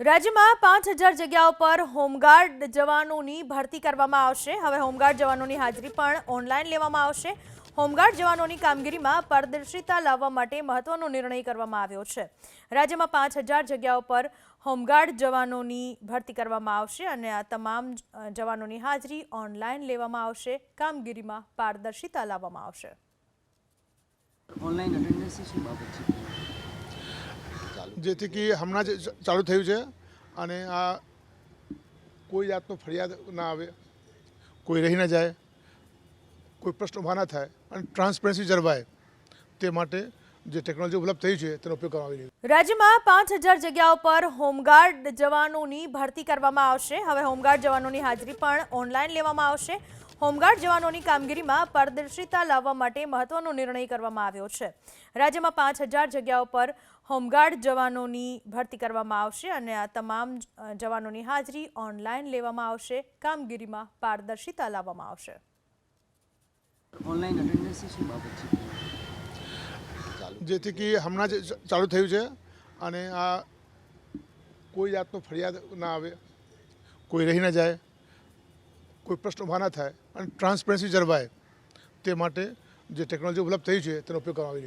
રાજ્યમાં પાંચ હજાર જગ્યાઓ પર હોમગાર્ડ જવાનોની ભરતી કરવામાં આવશે. હવે હોમગાર્ડ જવાનોની હાજરી પણ ઓનલાઈન લેવામાં આવશે. હોમગાર્ડ જવાનોની કામગીરીમાં પારદર્શિતા લાવવા માટે મહત્વનો નિર્ણય કરવામાં આવ્યો છે. રાજ્યમાં પાંચ હજાર જગ્યાઓ પર હોમગાર્ડ જવાનોની ભરતી કરવામાં આવશે અને આ તમામ જવાનોની હાજરી ઓનલાઈન લેવામાં આવશે. કામગીરીમાં પારદર્શિતા લાવવામાં આવશે. ઓનલાઈન અટેન્ડન્સ શું બાબત છે? જેથી કે હમણાં જ ચાલુ થયું છે અને આ કોઈ જાતનો ફરિયાદ ના આવે, કોઈ રહી ન જાય, કોઈ પ્રશ્ન ઊભા ના થાય અને ટ્રાન્સપરન્સી જળવાય તે માટે જે ટેકનોલોજી ઉપલબ્ધ થઈ છે તેનો ઉપયોગ કરવામાં આવી રહ્યો રાજ્યમાં પાંચ હજાર જગ્યાઓ પર હોમગાર્ડ જવાનોની ભરતી કરવામાં આવશે. હવે હોમગાર્ડ જવાનોની હાજરી પણ ઓનલાઈન લેવામાં આવશે. હોમગાર્ડ જવાનોની કામગીરીમાં પારદર્શિતા લાવવા માટે મહત્વનો નિર્ણય કરવામાં આવ્યો છે. રાજ્યમાં પાંચ હજાર જગ્યાઓ પર હોમગાર્ડ જવાનોની ભરતી કરવામાં આવશે અને આ તમામ જવાનોની હાજરી ઓનલાઈન લેવામાં આવશે. કામગીરીમાં પારદર્શિતા લાવવામાં આવશે. ઓનલાઈન અટેન્ડન્સ શું બાબત છે? જેથી કે હમણાં જ ચાલુ થયું છે અને આ કોઈ જાતનો ફરિયાદ ના આવે, કોઈ રહી ન જાય, કોઈ પ્રશ્ન ઊભા ના થાય અને ટ્રાન્સપરન્સી જળવાય તે માટે જે ટેકનોલોજી ઉપલબ્ધ થઈ છે તેનો ઉપયોગ કરવામાં આવી